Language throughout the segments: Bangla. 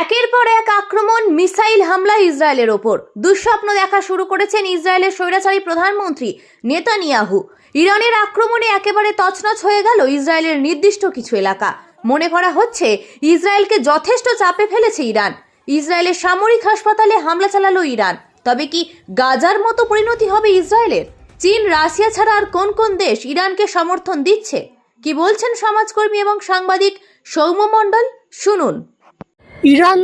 একের পর এক আক্রমণ, মিসাইল হামলা ইসরায়েলের ওপর। দুঃস্বপ্ন দেখা শুরু করেছেন ইসরায়েলের স্বৈরাচারী প্রধানমন্ত্রী নেতানিয়াহু। ইরানের আক্রমণে একেবারে তছনছ হয়ে গেল ইসরায়েলের নির্দিষ্ট কিছু এলাকা। মনে করা হচ্ছে, ইসরায়েলকে যথেষ্ট চাপে ফেলেছে ইরান। ইসরায়েলের সামরিক হাসপাতালে হামলা চালালো ইরান। তবে কি গাজার মতো পরিণতি হবে ইসরায়েলের? চীন, রাশিয়া ছাড়া আর কোন কোন দেশ ইরানকে সমর্থন দিচ্ছে? কি বলছেন সমাজকর্মী এবং সাংবাদিক সৌম্য মণ্ডল? শুনুন। ইরান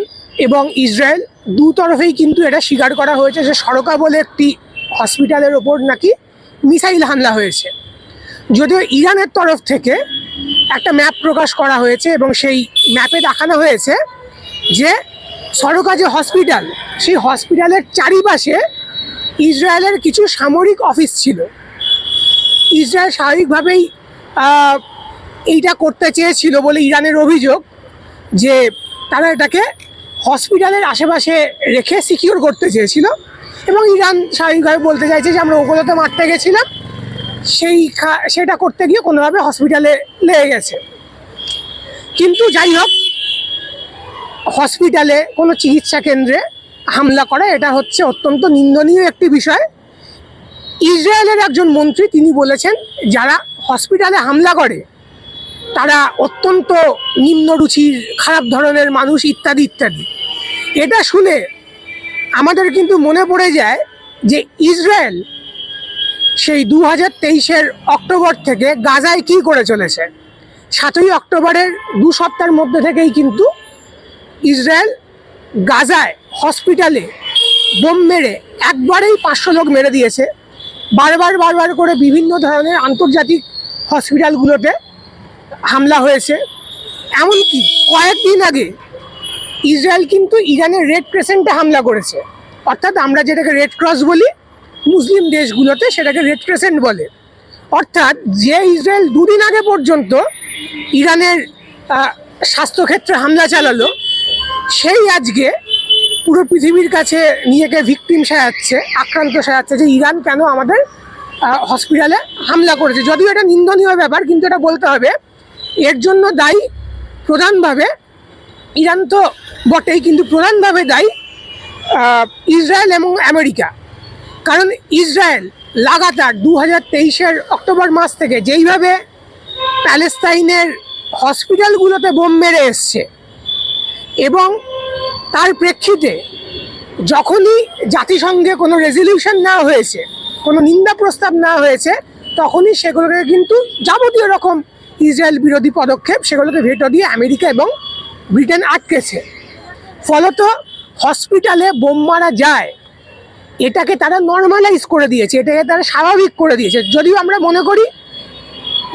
এবং ইসরায়েল দু তরফেই কিন্তু এটা স্বীকার করা হয়েছে যে সরকা বলে একটি হসপিটালের ওপর নাকি মিসাইল হামলা হয়েছে। যদিও ইরানের তরফ থেকে একটা ম্যাপ প্রকাশ করা হয়েছে এবং সেই ম্যাপে দেখানো হয়েছে যে সরকা যে হসপিটাল, সেই হসপিটালের চারিপাশে ইসরায়েলের কিছু সামরিক অফিস ছিল। ইসরায়েল স্বাভাবিকভাবেই এইটা করতে চেয়েছিল বলে ইরানের অভিযোগ যে তারা এটাকে হসপিটালের আশেপাশে রেখে সিকিউর করতে চেয়েছিল এবং ইরান স্বাভাবিকভাবে বলতে চাইছে যে আমরা ওগুলোতে মারতে গেছিলাম। সেই সেটা করতে গিয়ে কোনোভাবে হসপিটালে লেগে গেছে। কিন্তু যাই হোক, হসপিটালে কোনো চিকিৎসা কেন্দ্রে হামলা করা এটা হচ্ছে অত্যন্ত নিন্দনীয় একটি বিষয়। ইসরায়েলের একজন মন্ত্রী তিনি বলেছেন, যারা হসপিটালে হামলা করে তারা অত্যন্ত নিম্নরুচির খারাপ ধরনের মানুষ ইত্যাদি ইত্যাদি। এটা শুনে আমাদের কিন্তু মনে পড়ে যায় যে ইসরায়েল সেই দু হাজার তেইশের অক্টোবর থেকে গাজায় কি করে চলেছে। সাতই অক্টোবরের দু সপ্তাহের মধ্যে থেকেই কিন্তু ইসরায়েল গাজায় হসপিটালে বোম মেরে একবারেই পাঁচশো লোক মেরে দিয়েছে। বারবার বারবার করে বিভিন্ন ধরনের আন্তর্জাতিক হসপিটালগুলোতে হামলা হয়েছে। এমনকি কয়েকদিন আগে ইসরায়েল কিন্তু ইরানের রেড ক্রেসেন্টে হামলা করেছে। অর্থাৎ আমরা যেটাকে রেড ক্রস বলি, মুসলিম দেশগুলোতে সেটাকে রেড ক্রেসেন্ট বলে। অর্থাৎ যে ইসরায়েল দুদিন আগে পর্যন্ত ইরানের স্বাস্থ্যক্ষেত্রে হামলা চালালো, সেই আজকে পুরো পৃথিবীর কাছে নিজেকে ভিকটিম সাজাচ্ছে, আক্রান্ত সাজাচ্ছে যে ইরান কেন আমাদের হসপিটালে হামলা করেছে। যদিও এটা নিন্দনীয় ব্যাপার, কিন্তু এটা বলতে হবে এর জন্য দায়ী প্রধানভাবে, ইরান তো বটেই, কিন্তু প্রধানভাবে দায়ী ইসরায়েল এবং আমেরিকা। কারণ ইসরায়েল লাগাতার দু হাজার তেইশের অক্টোবর মাস থেকে যেইভাবে প্যালেস্তাইনের হসপিটালগুলোতে বোম মেরে এসছে, এবং তার প্রেক্ষিতে যখনই জাতিসংঘে কোনো রেজলিউশন নেওয়া হয়েছে, কোনো নিন্দা প্রস্তাব নেওয়া হয়েছে, তখনই সেগুলোকে কিন্তু যাবতীয় রকম ইসরায়েল বিরোধী পদক্ষেপ সেগুলোকে ভেটো দিয়ে আমেরিকা এবং ব্রিটেন আটকেছে। ফলত হসপিটালে বোম মারা যায়। এটাকে তারা নর্মালাইজ করে দিয়েছে, এটাকে তারা স্বাভাবিক করে দিয়েছে। যদিও আমরা মনে করি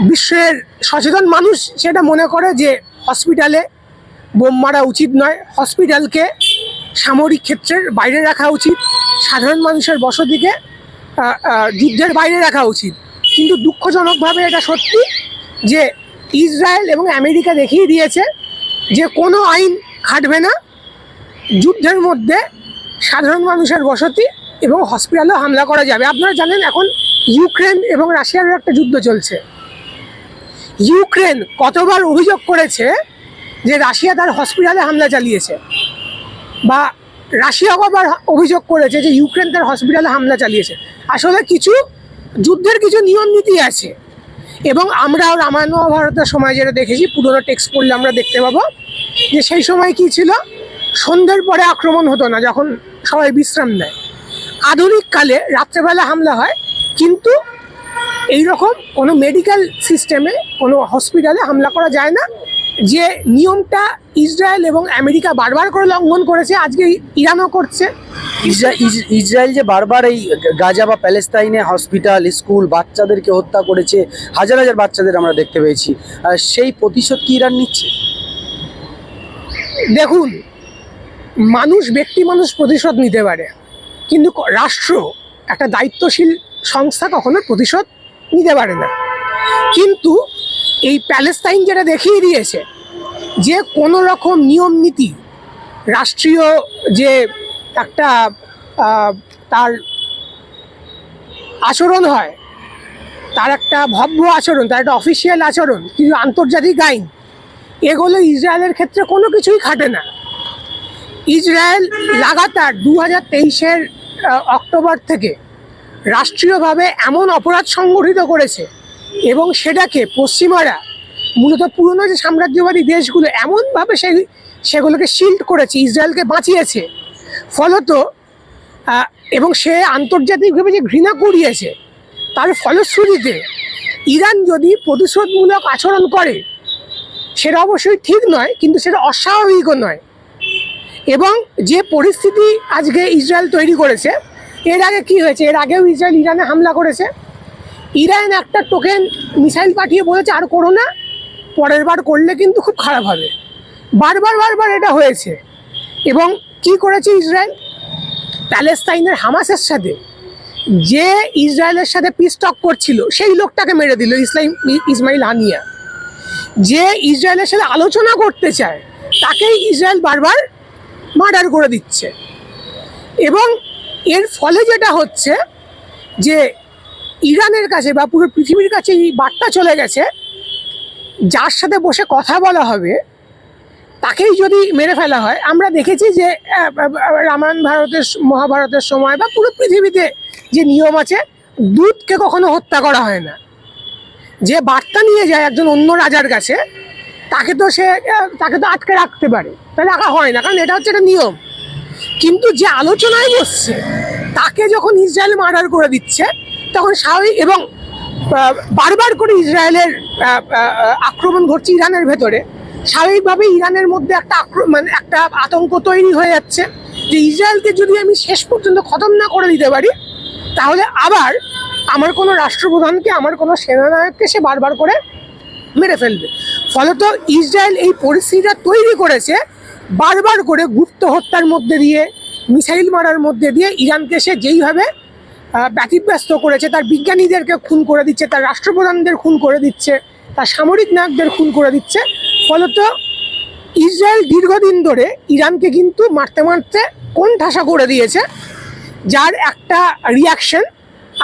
বিশ্বের সচেতন মানুষ সেটা মনে করে যে হসপিটালে বোম মারা উচিত নয়। হসপিটালকে সামরিক ক্ষেত্রের বাইরে রাখা উচিত। সাধারণ মানুষের বসতিকে যুদ্ধের বাইরে রাখা উচিত। কিন্তু দুঃখজনকভাবে এটা সত্যি যে ইসরায়েল এবং আমেরিকা দেখিয়ে দিয়েছে যে কোনো আইন খাটবে না, যুদ্ধের মধ্যে সাধারণ মানুষের বসতি এবং হসপিটালেও হামলা করা যাবে। আপনারা জানেন এখন ইউক্রেন এবং রাশিয়ার একটা যুদ্ধ চলছে। ইউক্রেন কতবার অভিযোগ করেছে যে রাশিয়া তার হসপিটালে হামলা চালিয়েছে বা রাশিয়া কবার অভিযোগ করেছে যে ইউক্রেন তার হসপিটালে হামলা চালিয়েছে। আসলে কিছু যুদ্ধের কিছু নিয়ম নীতি আছে। এবং আমরা রামায়ণ মহাভারতের সময় যেটা দেখেছি, পুরোনো টেক্সট পড়লে আমরা দেখতে পাবো যে সেই সময় কি ছিল? সন্ধ্যের পরে আক্রমণ হতো না, যখন সবাই বিশ্রাম নেয়। আধুনিক কালে রাত্রেবেলা হামলা হয়, কিন্তু এই রকম কোনো মেডিকেল সিস্টেমে কোনো হসপিটালে হামলা করা যায় না। যে নিয়মটা ইসরায়েল এবং আমেরিকা বারবার করে লঙ্ঘন করেছে আজকে ইরানও করছে। ইসরা- ইসরায়েল যে বারবার এই গাজা বা প্যালেস্তাইনে হসপিটাল স্কুল বাচ্চাদেরকে হত্যা করেছে হাজার হাজার বাচ্চাদের আমরা দেখতে পেয়েছি। আর সেই প্রতিশোধ কি ইরান নিচ্ছে? দেখুন মানুষ ব্যক্তি মানুষ প্রতিশোধ নিতে পারে কিন্তু রাষ্ট্র একটা দায়িত্বশীল সংস্থা কখনো প্রতিশোধ নিতে পারে না। কিন্তু এই প্যালেস্তাইন যেটা দেখিয়ে দিয়েছে যে কোনো রকম নিয়ম নীতি, রাষ্ট্রীয় যে একটা তার আচরণ হয়, তার একটা ভব্য আচরণ, তার একটা অফিসিয়াল আচরণ, কিন্তু আন্তর্জাতিক আইন, এগুলো ইসরায়েলের ক্ষেত্রে কোনো কিছুই খাটে না। ইসরায়েল লাগাতার দু হাজার তেইশের অক্টোবর থেকে রাষ্ট্রীয়ভাবে এমন অপরাধ সংগঠিত করেছে এবং সেটাকে পশ্চিমারা, মূলত পুরনো যে সাম্রাজ্যবাদী দেশগুলো, এমনভাবে সেই সেগুলোকে শিল্ড করেছে, ইসরায়েলকে বাঁচিয়েছে। ফলত এবং সে আন্তর্জাতিকভাবে যে ঘৃণা করিয়েছে তার ফলশ্রুতিতে ইরান যদি প্রতিশোধমূলক আচরণ করে, সেটা অবশ্যই ঠিক নয়, কিন্তু সেটা অস্বাভাবিকও নয়। এবং যে পরিস্থিতি আজকে ইসরায়েল তৈরি করেছে, এর আগে কি হয়েছে? এর আগেও ইসরায়েল ইরানে হামলা করেছে। ইরান একটা টোকেন মিসাইল পাঠিয়ে বলেছে, আর করো না, পরের বার করলে কিন্তু খুব খারাপ হবে। বারবার বারবার এটা হয়েছে। এবং কি করেছে ইসরায়েল? প্যালেস্তাইনের হামাসের সাথে যে ইসরায়েলের সাথে পিস টক করছিল, সেই লোকটাকে মেরে দিল ইসলাম ইসমাইল হানিয়া। যে ইসরায়েলের সাথে আলোচনা করতে চায়, তাকেই ইসরায়েল বারবার মার্ডার করে দিচ্ছে। এবং এর ফলে যেটা হচ্ছে যে ইরানের কাছে বা পুরো পৃথিবীর কাছে এই বার্তা চলে গেছে, যার সাথে বসে কথা বলা হবে, তাকেই যদি মেরে ফেলা হয়, আমরা দেখেছি যে রামায়ণ ভারতের মহাভারতের সময় বা পুরো পৃথিবীতে যে নিয়ম আছে দুধকে কখনো হত্যা করা হয় না। যে বার্তা নিয়ে যায় একজন অন্য রাজার কাছে, তাকে তো সে তাকে তো আটকে রাখতে পারে। তা রাখা হয় না, কারণ এটা হচ্ছে একটা নিয়ম। কিন্তু যে আলোচনায় বসছে, তাকে যখন ইসরায়েল মার্ডার করে দিচ্ছে তখন স্বাভাবিক এবং বারবার করে ইসরায়েলের আক্রমণ ঘটছে ইরানের ভেতরে। স্বাভাবিকভাবে ইরানের মধ্যে একটা মানে একটা আতঙ্ক তৈরি হয়ে যাচ্ছে যে ইসরায়েলকে যদি আমি শেষ পর্যন্ত খতম না করে দিতে পারি, তাহলে আবার আমার কোনো রাষ্ট্রপ্রধানকে, আমার কোনো সেনানায়ককে সে বারবার করে মেরে ফেলবে। ফলত ইসরায়েল এই পরিস্থিতিটা তৈরি করেছে বারবার করে গুপ্ত হত্যার মধ্যে দিয়ে, মিসাইল মারার মধ্যে দিয়ে ইরানকে সে যেইভাবে ব্যতিব্যস্ত করেছে তার বিজ্ঞানীদেরকে খুন করে দিচ্ছে তার রাষ্ট্রপ্রধানদের খুন করে দিচ্ছে তার সামরিক নায়কদের খুন করে দিচ্ছে। ফলত ইসরায়েল দীর্ঘদিন ধরে ইরানকে কিন্তু মারতে মারতে কোন ঠাসা করে দিয়েছে যার একটা রিয়াকশন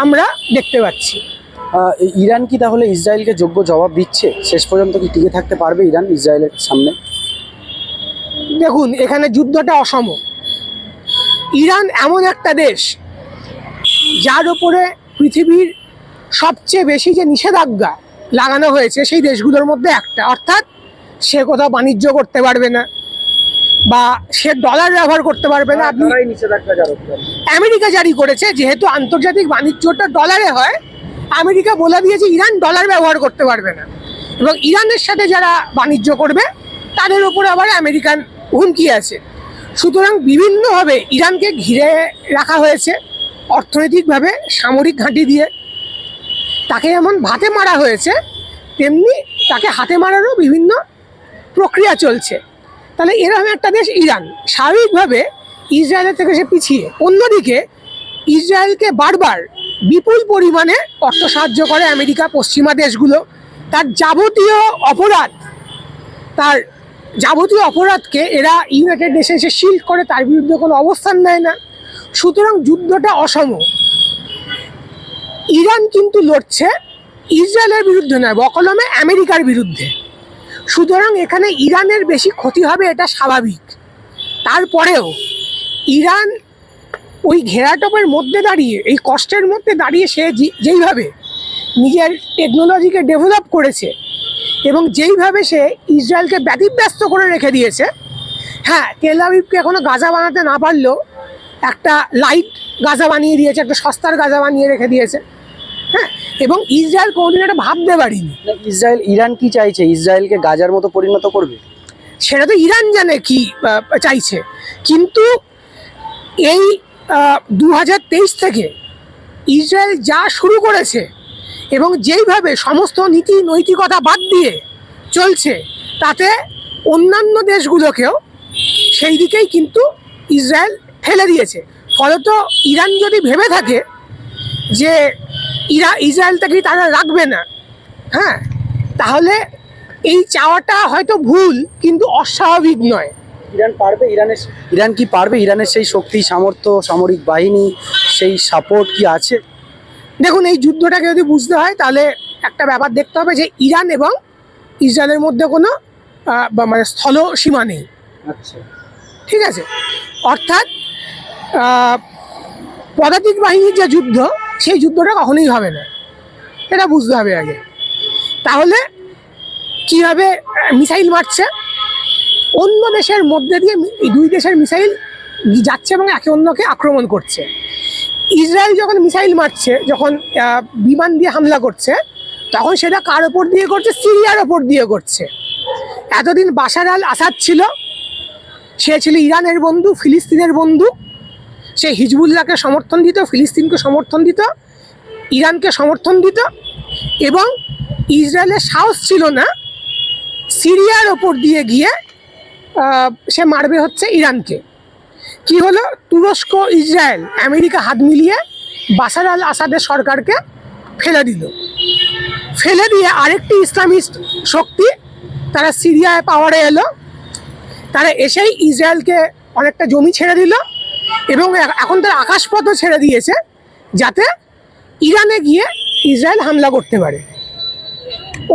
আমরা দেখতে পাচ্ছি। ইরান কি তাহলে ইসরায়েলকে যোগ্য জবাব দিচ্ছে? শেষ পর্যন্ত কি টিকে থাকতে পারবে ইরান ইসরায়েলের সামনে? দেখুন এখানে যুদ্ধটা অসম ইরান এমন একটা দেশ যার ওপরে পৃথিবীর সবচেয়ে বেশি যে নিষেধাজ্ঞা লাগানো হয়েছে সেই দেশগুলোর মধ্যে একটা। অর্থাৎ সে কোথাও বাণিজ্য করতে পারবে না বা সে ডলার ব্যবহার করতে পারবে না। আপনি আমেরিকা জারি করেছে যেহেতু আন্তর্জাতিক বাণিজ্যটা ডলারে হয় আমেরিকা বলে দিয়েছে ইরান ডলার ব্যবহার করতে পারবে না। এবং ইরানের সাথে যারা বাণিজ্য করবে তাদের উপরে আবার আমেরিকান হুমকি আছে। সুতরাং বিভিন্নভাবে ইরানকে ঘিরে রাখা হয়েছে। অর্থনৈতিকভাবে সামরিক ঘাঁটি দিয়ে তাকে যেমন ভাতে মারা হয়েছে, তেমনি তাকে হাতে মারারও বিভিন্ন প্রক্রিয়া চলছে। তাহলে এরকম একটা দেশ ইরান। স্বাভাবিকভাবে ইসরায়েলের থেকে সে পিছিয়ে। অন্যদিকে ইসরায়েলকে বারবার বিপুল পরিমাণে অর্থ সাহায্য করে আমেরিকা, পশ্চিমা দেশগুলো। তার যাবতীয় অপরাধ, তার যাবতীয় অপরাধকে এরা ইউনাইটেড নেশনসে শিল্ড করে, তার বিরুদ্ধে কোনো অবস্থান নেয় না। সুতরাং যুদ্ধটা অসম। ইরান কিন্তু লড়ছে ইসরায়েলের বিরুদ্ধে নয়, বকলমে আমেরিকার বিরুদ্ধে। সুতরাং এখানে ইরানের বেশি ক্ষতি হবে, এটা স্বাভাবিক। তারপরেও ইরান ওই ঘেরাটোপের মধ্যে দাঁড়িয়ে, এই কষ্টের মধ্যে দাঁড়িয়ে সে যেইভাবে নিজের টেকনোলজিকে ডেভেলপ করেছে এবং যেইভাবে সে ইসরায়েলকে ব্যতিব্যস্ত করে রেখে দিয়েছে হ্যাঁ তেল আবিবকে এখনও গাজা বানাতে না পারলেও একটা লাইট গাজা বানিয়ে দিয়েছে একটা সস্তার গাজা বানিয়ে রেখে দিয়েছে। হ্যাঁ? এবং ইসরায়েল কোনোদিন এটা ভাবতে পারিনি। ইসরায়েল ইরান কি চাইছে? ইসরায়েলকে গাজার মতো পরিণত করবে? সেটা তো ইরান জানে কি চাইছে। কিন্তু এই দু হাজার তেইশ থেকে ইসরায়েল যা শুরু করেছে এবং যেইভাবে সমস্ত নীতি নৈতিকতা বাদ দিয়ে চলছে তাতে অন্যান্য দেশগুলোকেও সেই দিকেই কিন্তু ইসরায়েল ঠেলে দিয়েছে। ফলত ইরান যদি ভেবে থাকে যে ইরা ইসরায়েলটাকে তারা রাখবে না হ্যাঁ তাহলে এই চাওয়াটা হয়তো ভুল কিন্তু অস্বাভাবিক নয়। ইরান পারবে ইরানের ইরান কি পারবে? ইরানের সেই শক্তি সামর্থ্য সামরিক বাহিনী সেই সাপোর্ট কি আছে? দেখুন এই যুদ্ধটাকে যদি বুঝতে হয় তাহলে একটা ব্যাপার দেখতে হবে যে ইরান এবং ইসরায়েলের মধ্যে কোনো বা মানে স্থল সীমা নেই। আচ্ছা। ঠিক আছে? অর্থাৎ পদাতিক বাহিনীর যে যুদ্ধ, সেই যুদ্ধটা কখনোই হবে না। এটা বুঝতে হবে আগে। তাহলে কীভাবে মিসাইল মারছে অন্য দেশের মধ্যে দিয়ে দুই দেশের মিসাইল যাচ্ছে এবং একে অন্যকে আক্রমণ করছে। ইসরায়েল যখন মিসাইল মারছে, যখন বিমান দিয়ে হামলা করছে, তখন সেটা কার ওপর দিয়ে করছে? সিরিয়ার ওপর দিয়ে করছে। এতদিন বাশার আল আসাদ ছিল। সে ছিল ইরানের বন্ধু, ফিলিস্তিনের বন্ধু। সে হিজবুল্লাহকে সমর্থন দিত, ফিলিস্তিনকে সমর্থন দিত, ইরানকে সমর্থন দিত এবং ইসরায়েলের সাহস ছিল না সিরিয়ার ওপর দিয়ে গিয়ে সে মারবে হচ্ছে ইরানকে। কি হলো? তুরস্ক, ইসরায়েল, আমেরিকা হাত মিলিয়ে বাশার আল আসাদের সরকারকে ফেলে দিল। ফেলে দিয়ে আরেকটি ইসলামিস্ট শক্তি, তারা সিরিয়ায় পাওয়ারে এলো। তারা এসেই ইসরায়েলকে অনেকটা জমি ছেড়ে দিল। এবং এখন তারা আকাশপথও ছেড়ে দিয়েছে যাতে ইরানে গিয়ে ইসরায়েল হামলা করতে পারে।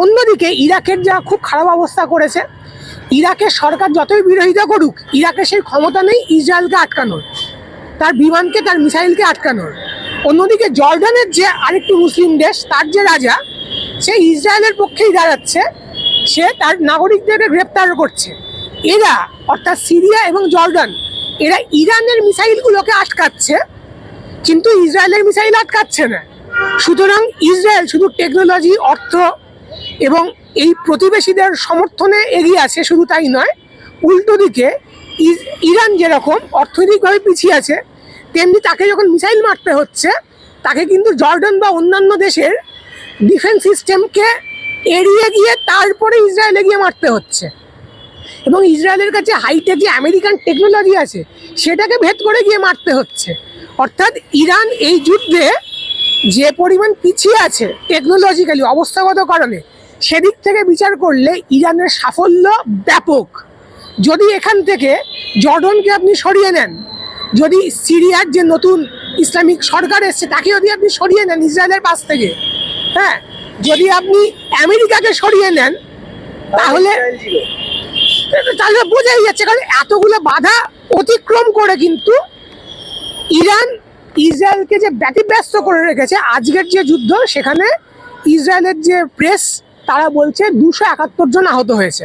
অন্যদিকে ইরাকের যা খুব খারাপ অবস্থা করেছে, ইরাকের সরকার যতই বিরোধিতা করুক ইরাকের সেই ক্ষমতা নেই ইসরায়েলকে আটকানোর। তার বিমানকে, তার মিসাইলকে আটকানোর। অন্যদিকে জর্ডানের যে আরেকটি মুসলিম দেশ, তার যে রাজা, সে ইসরায়েলের পক্ষেই দাঁড়াচ্ছে। সে তার নাগরিকদেরকে গ্রেপ্তার করছে। এরা অর্থাৎ সিরিয়া এবং জর্ডান এরা ইরানের মিসাইলগুলোকে আটকাচ্ছে, কিন্তু ইসরায়েলের মিসাইল আটকাচ্ছে না। সুতরাং ইসরায়েল শুধু টেকনোলজি, অর্থ এবং এই প্রতিবেশীদের সমর্থনে এগিয়ে আছে, শুধু তাই নয়, উল্টো দিকে ইরান যেরকম অর্থনৈতিকভাবে পিছিয়ে আছে, তেমনি তাকে যখন মিসাইল মারতে হচ্ছে, তাকে কিন্তু জর্ডন বা অন্যান্য দেশের ডিফেন্স সিস্টেমকে এড়িয়ে গিয়ে তারপরে ইসরায়েলে গিয়ে মারতে হচ্ছে। এবং ইসরায়েলের কাছে হাইটেক যে আমেরিকান টেকনোলজি আছে, সেটাকে ভেদ করে গিয়ে মারতে হচ্ছে। অর্থাৎ ইরান এই যুদ্ধে যে পরিমাণ পিছিয়ে আছে টেকনোলজিক্যালি অবস্থাগত কারণে, সেদিক থেকে বিচার করলে ইরানের সাফল্য ব্যাপক। যদি এখান থেকে জর্ডনকে আপনি সরিয়ে নেন, যদি সিরিয়ার যে নতুন ইসলামিক সরকার এসছে, তাকে যদি আপনি সরিয়ে নেন ইসরায়েলের পাশ থেকে হ্যাঁ যদি আপনি আমেরিকাকে সরিয়ে নেন, তাহলে তাহলে বোঝাই যাচ্ছে কারণ এতগুলো বাধা অতিক্রম করে কিন্তু ইরান ইসরায়েলকে যে ব্যতিব্যস্ত করে রেখেছে আজকের যে যুদ্ধ সেখানে ইসরায়েলের যে প্রেস তারা বলছে দুশো একাত্তর জন আহত হয়েছে।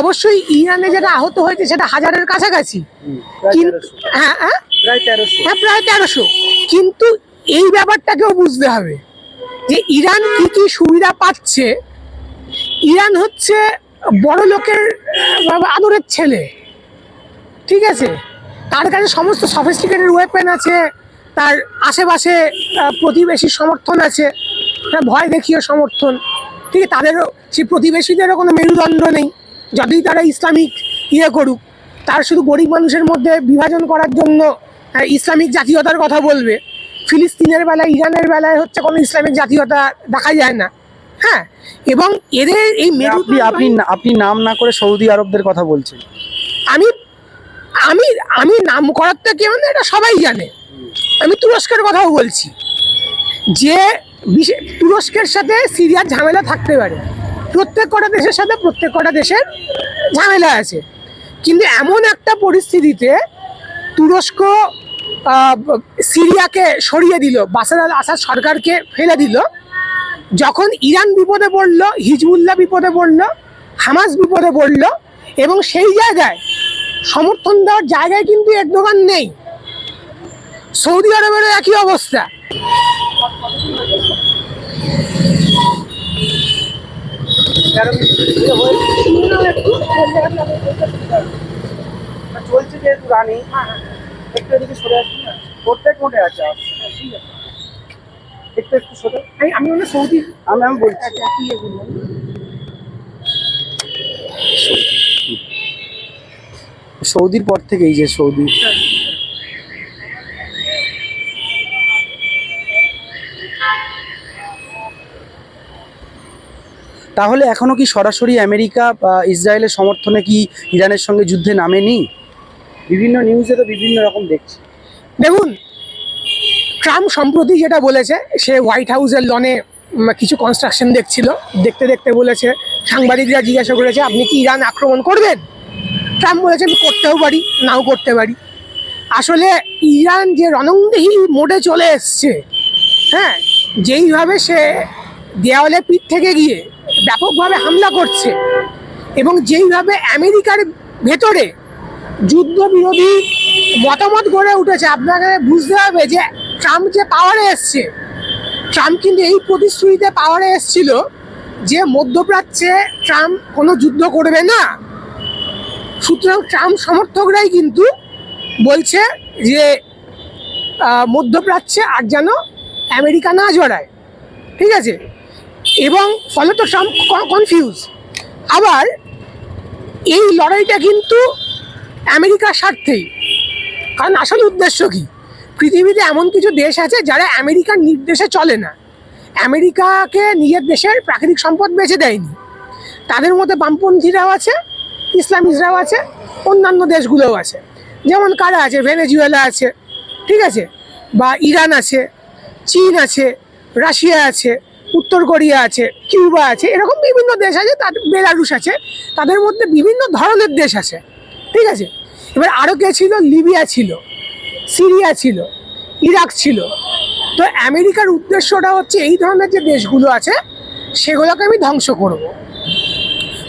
অবশ্যই ইরানে যেটা আহত হয়েছে সেটা হাজারের কাছাকাছি। কিন্তু হ্যাঁ হ্যাঁ? প্রায় তেরোশো। হ্যাঁ প্রায় তেরোশো। কিন্তু এই ব্যাপারটাকেও বুঝতে হবে যে ইরান কি কি সুবিধা পাচ্ছে। ইরান হচ্ছে বড় লোকের আদরের ছেলে। ঠিক আছে? তার কাছে সমস্ত সফিস্টিকেটেড ওয়েপেন আছে, তার আশেপাশে প্রতিবেশীর সমর্থন আছে। ভয় দেখিয়ে সমর্থন। ঠিক আছে? তাদেরও, সেই প্রতিবেশীদেরও কোনো মেরুদণ্ড নেই। যতই তারা ইসলামিক ইয়ে করুক, তার শুধু গরিব মানুষের মধ্যে বিভাজন করার জন্য ইসলামিক জাতীয়তার কথা বলবে। ফিলিস্তিনের বেলায়, ইরানের বেলায় হচ্ছে কোনো ইসলামিক জাতীয়তা দেখা যায় না। হ্যাঁ এবং এদের এই আপনি মেরুদণ্ড আপনি আপনি নাম না করে সৌদি আরবদের কথা বলছেন। আমি আমি আমি নাম করার তো কেউ না এটা সবাই জানে। আমি তুরস্কের কথাও বলছি। যে বিশে- তুরস্কের সাথে সিরিয়ার ঝামেলা থাকতে পারে। প্রত্যেক কটা দেশের সাথে প্রত্যেক কটা দেশের ঝামেলা আছে। কিন্তু এমন একটা পরিস্থিতিতে তুরস্ক সিরিয়াকে সরিয়ে দিল বাসার আল আসাদ সরকারকে ফেলে দিল। যখন ইরান বিপদে পড়ল, হিজবুল্লাহ বিপদে পড়ল, হামাস বিপদে পড়ল, এবং সেই জায়গায় সমর্থন দেওয়ার জায়গায় কিন্তু এরদোগান নেই। সৌদি আরবের একই অবস্থা। চলছে যেহেতু রানি, একটু এদিকে সরে আসুন না? প্রত্যেক মোটে আছে। একটু একটু সরে আমি- আমি মনে সৌদি। আমি আমি বলছি। ইয়ে। সৌদির পর থেকে এই যে সৌদি। তাহলে এখনও কি সরাসরি আমেরিকা বা ইসরায়েলের সমর্থনে কি ইরানের সঙ্গে যুদ্ধে নামেনি? বিভিন্ন নিউজে তো বিভিন্ন রকম দেখছি। দেখুন ট্রাম্প সম্প্রতি যেটা বলেছে, সে হোয়াইট হাউসের লনে কিছু কনস্ট্রাকশন দেখছিল। দেখতে দেখতে বলেছে, সাংবাদিকরা জিজ্ঞাসা করেছে, আপনি কি ইরান আক্রমণ করবেন? ট্রাম্প বলেছে, আমি করতেও পারি, নাও করতে পারি। আসলে ইরান যে রণংদেহী মোডে চলে এসছে হ্যাঁ যেইভাবে সে দেওয়ালে পিঠ থেকে গিয়ে ব্যাপকভাবে হামলা করছে এবং যেইভাবে আমেরিকার ভেতরে যুদ্ধবিরোধী মতামত গড়ে উঠেছে, আপনাকে বুঝতে হবে যে ট্রাম্প যে পাওয়ারে এসছে, ট্রাম্প কিন্তু এই প্রতিশ্রুতিতে পাওয়ারে এসছিল যে মধ্যপ্রাচ্যে ট্রাম্প কোনো যুদ্ধ করবে না। সুতরাং ট্রাম্প সমর্থকরাই কিন্তু বলছে যে মধ্যপ্রাচ্যে আর যেন আমেরিকা না জড়ায়। ঠিক আছে? এবং ফলে তো ট্রাম্প কনফিউজ আবার এই লড়াইটা কিন্তু আমেরিকার স্বার্থেই। কারণ আসল উদ্দেশ্য কি? পৃথিবীতে এমন কিছু দেশ আছে যারা আমেরিকার নির্দেশে চলে না। আমেরিকাকে নিজের দেশের প্রাকৃতিক সম্পদ বেছে দেয়নি। তাদের মধ্যে বামপন্থীরাও আছে ইসলামিস্টরাও আছে, অন্যান্য দেশগুলোও আছে। যেমন কারা আছে? ভেনেজুয়েলা আছে, ঠিক আছে? বা ইরান আছে, চীন আছে, রাশিয়া আছে, উত্তর কোরিয়া আছে, কিউবা আছে, এরকম বিভিন্ন দেশ আছে তাদের বেলারুশ আছে, তাদের মধ্যে বিভিন্ন ধরনের দেশ আছে, ঠিক আছে? এবার আরও কে ছিল? লিবিয়া ছিল। সিরিয়া ছিল, ইরাক ছিল। তো আমেরিকার উদ্দেশ্যটা হচ্ছে এই ধরনের যে দেশগুলো আছে, সেগুলোকে আমি ধ্বংস করব।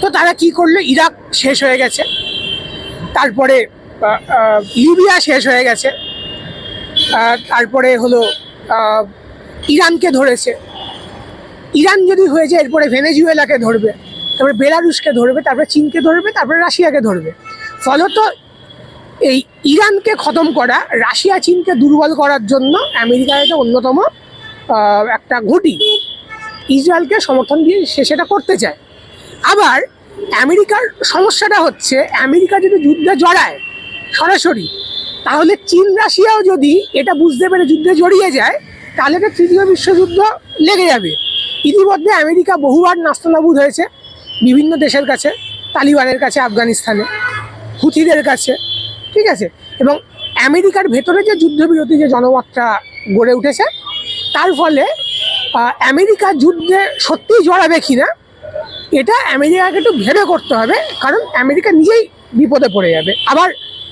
তো তারা কি করল? ইরাক শেষ হয়ে গেছে। তারপরে লিবিয়া শেষ হয়ে গেছে। তারপরে হলো ইরানকে ধরেছে। ইরান যদি হয়ে যায়, এরপরে ভেনেজুয়েলাকে ধরবে, তারপরে বেলারুশকে ধরবে, তারপরে চীনকে ধরবে, তারপরে রাশিয়াকে ধরবে। ফলত এই ইরানকে খতম করা, রাশিয়া, চীনকে দুর্বল করার জন্য আমেরিকার একটা অন্যতম একটা ঘুঁটি। ইসরায়েলকে সমর্থন দিয়ে সে সেটা করতে চায়। আবার আমেরিকার সমস্যাটা হচ্ছে, আমেরিকা যদি যুদ্ধে জড়ায় সরাসরি, তাহলে চীন, রাশিয়াও যদি এটা বুঝতে পেরে যুদ্ধে জড়িয়ে যায়, তাহলে তো তৃতীয় বিশ্বযুদ্ধ লেগে যাবে। ইতিমধ্যে আমেরিকা বহুবার নাস্তানাবুদ হয়েছে বিভিন্ন দেশের কাছে, তালিবানের কাছে, আফগানিস্তানে, হুথিদের কাছে। ঠিক আছে? এবং আমেরিকার ভেতরে যে যুদ্ধবিরতি, যে জনমতটা গড়ে উঠেছে, তার ফলে আমেরিকা যুদ্ধে সত্যিই জড়াবে কিনা, এটা আমেরিকাকে একটু ভেবে করতে হবে, কারণ আমেরিকা নিজেই বিপদে পড়ে যাবে। আবার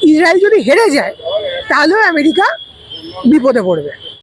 ইসরায়েল যদি হেরে যায়, তাহলেও আমেরিকা বিপদে পড়বে।